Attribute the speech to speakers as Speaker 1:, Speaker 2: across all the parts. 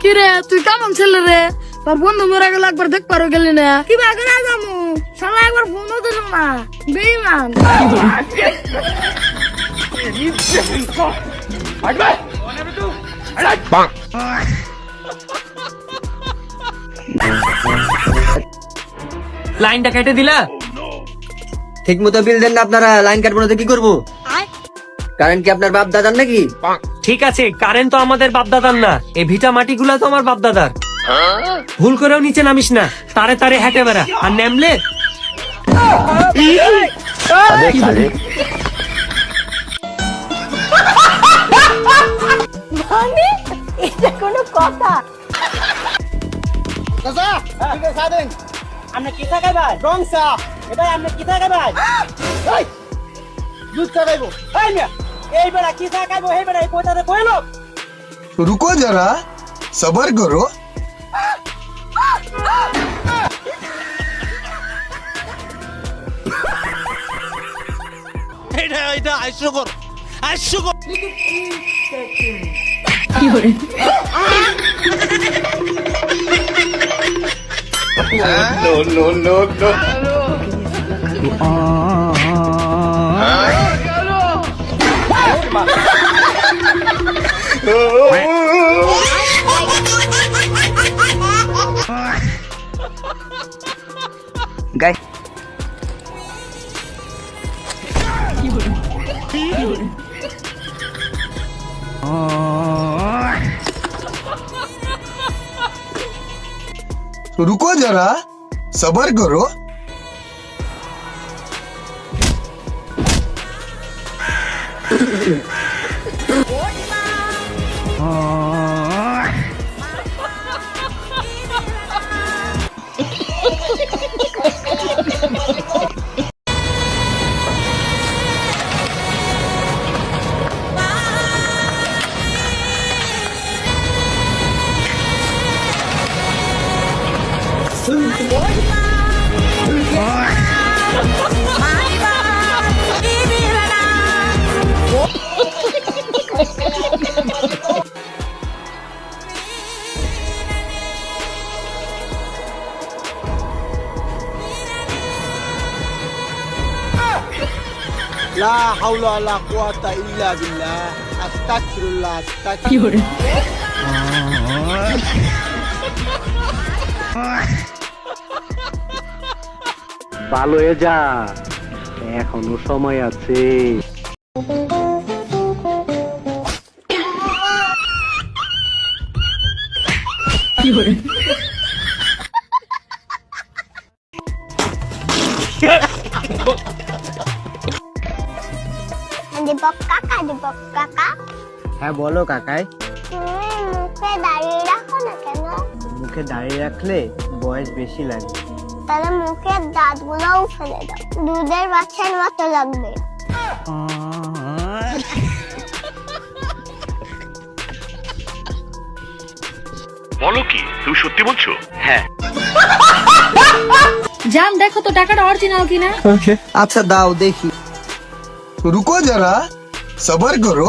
Speaker 1: কি রে তুই কেমন ছেলে রে? তোর বন্ধু মরে গেল একবার দেখ পারো গেলি না। কি বাগে না শালা একবার ফোনও দিল না। বেইমান।
Speaker 2: লাইনটা কেটে দিলা?
Speaker 3: ঠিক মতো বিল দেন না আপনারা লাইন কাটবো না তো কি করব? কারণ কি আপনার বাপ দাদার নাকি?
Speaker 2: ঠিক আছে কারেন্ট তো আমাদের বাপদাদার না। এই ভিটা মাটিগুলা তো আমার বাপদাদার। ভুল করেও নিচে নামিস না তারে তারে হেঁটে বেড়া। আর নেমলে?
Speaker 1: এটা কোনো কথা।
Speaker 4: আমরা কি থাকাই ভাই? রং চা। এবার আমরা কি থাকাই ভাই? দুধ চা খাইবো। এই বেড়া কি চা খাইবো এই বেড়া এই পয়তাতে বইলো
Speaker 5: রুকো যারা সবর করো।
Speaker 6: এটা এটা হাস্যকর হাস্যকর। কি করে হ্যাঁ?
Speaker 3: no no গাই
Speaker 5: रुको जरा सबर करो Oh.
Speaker 4: লা হাওলা লা কুওয়াতা ইল্লা বিল্লাহ আস্তাগফিরুল্লাহ আস্তাগফিরুল্লাহ
Speaker 7: ভালো হয়ে যা। এখনও সময় আছে।
Speaker 8: দীপক কাকা দীপক কাকা
Speaker 3: হ্যাঁ বলো কাকাই।
Speaker 8: তুমি মুখে দাঁড়িয়ে রাখো না কেন?
Speaker 3: মুখে দাঁড়িয়ে রাখলে বয়স বেশি লাগে।
Speaker 8: তাহলে মুখের দাঁতগুলোও ফেলে দাও। দুধের বাচ্চার মতো লাগবে।
Speaker 6: বলো কি তুমি সত্যি বলছো?
Speaker 1: জান দেখো তো টাকাটা অরিজিনাল কিনা।
Speaker 3: আচ্ছা দাও দেখি।
Speaker 5: রুকো যারা সবার করো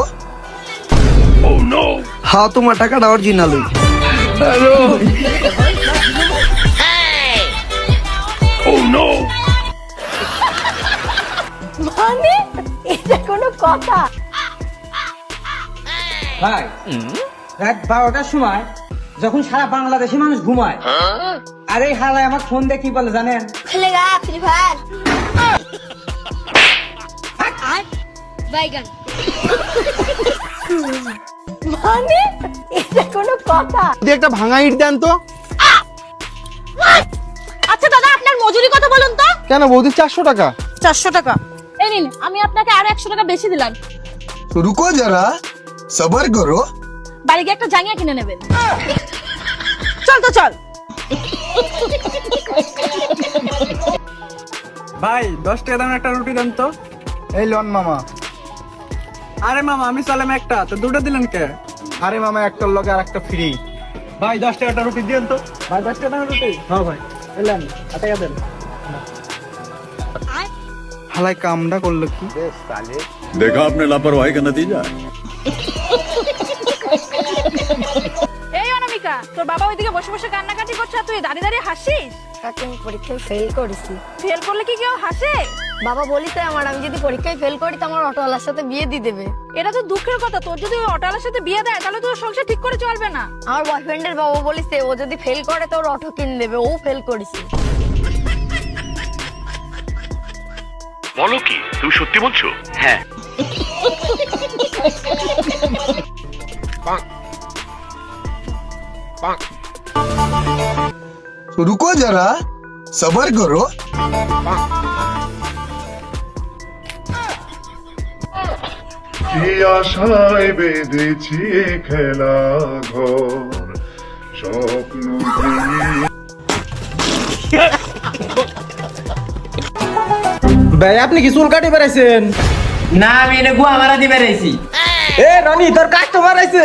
Speaker 3: হা তোমার টাকা অরিজিনাল
Speaker 1: মানে এটা
Speaker 4: ভাই সময় যখন সারা বাংলাদেশে মানুষ ঘুমায় আর এই হালায় আমার ফোন দেখি বলে জানেন?
Speaker 8: Free Fire. বাইগান
Speaker 1: মানে? এটা কোনো কথা।
Speaker 4: যদি একটা ভাঙা ইট দেন তো?
Speaker 1: আচ্ছা দাদা আপনার মজুরি কত বলুন তো?
Speaker 4: কেন বৌদি চারশো টাকা?
Speaker 1: চারশো টাকা। এই নিন আমি আপনাকে আরও একশো টাকা বেশি দিলাম।
Speaker 5: রুকো যারা সবার করো।
Speaker 1: বাড়ি গিয়ে একটা জাঙ্গিয়া কিনে নেবেন। চল তো চল।
Speaker 4: ভাই দশ টাকা দাম একটা রুটি দেন তো।
Speaker 5: এই লন মামা।
Speaker 4: আরে মামা আমি চালাম একটা তো দুটো দিলেন কে?
Speaker 5: আরে মামা একটা লোক আর একটা ফ্রি
Speaker 4: ভাই দশ টাকাটা রুটি দিন তো। ভাই দশ টাকা রুটি? হ্যাঁ ভাই। এলেন টাকা দেন। হালাই কামটা করল কি?
Speaker 6: দেখা আপনি লাপরওয়াহি কা নতিজা
Speaker 1: এই অনামিকা তোর বাবা ওইদিকে বসে বসে কান্নাকাটি করছে তুই দাঁড়িয়ে দাঁড়িয়ে হাসিস?
Speaker 9: কাকে আমি পরীক্ষায় ফেল করেছি।
Speaker 1: ফেল করলে কি কেউ হাসে?
Speaker 9: বাবা বলিতে আমার আমি যদি পরীক্ষায় ফেল করি তো আমার অটোওয়ালার সাথে বিয়ে দিয়ে দেবে।
Speaker 1: এটা তো দুঃখের কথা। তোর যদি ওই অটালার সাথে বিয়ে দেয় তাহলে তোর সংসার ঠিক করে চলবে না।
Speaker 9: আমার বয়ফ্রেন্ডের বাবা বলিছে ও যদি ফেল করে তো ওর অটো কিনে দেবে। ও ফেল করেছে।
Speaker 6: বলো কি তুমি সত্যি বলছো?
Speaker 7: হ্যাঁ।
Speaker 5: रुको जरा सबर करो
Speaker 10: কি আশায় বেঁধেছি এ খেলা ঘর স্বপ্ন ভেঙে
Speaker 11: ভাই আপনি কি চুল কাটি বেড়াইছেন
Speaker 3: না আমি এটা গুয়া মারা দিয়ে বেড়াইছি
Speaker 11: এ রনি তোর কাস্টমার আইছে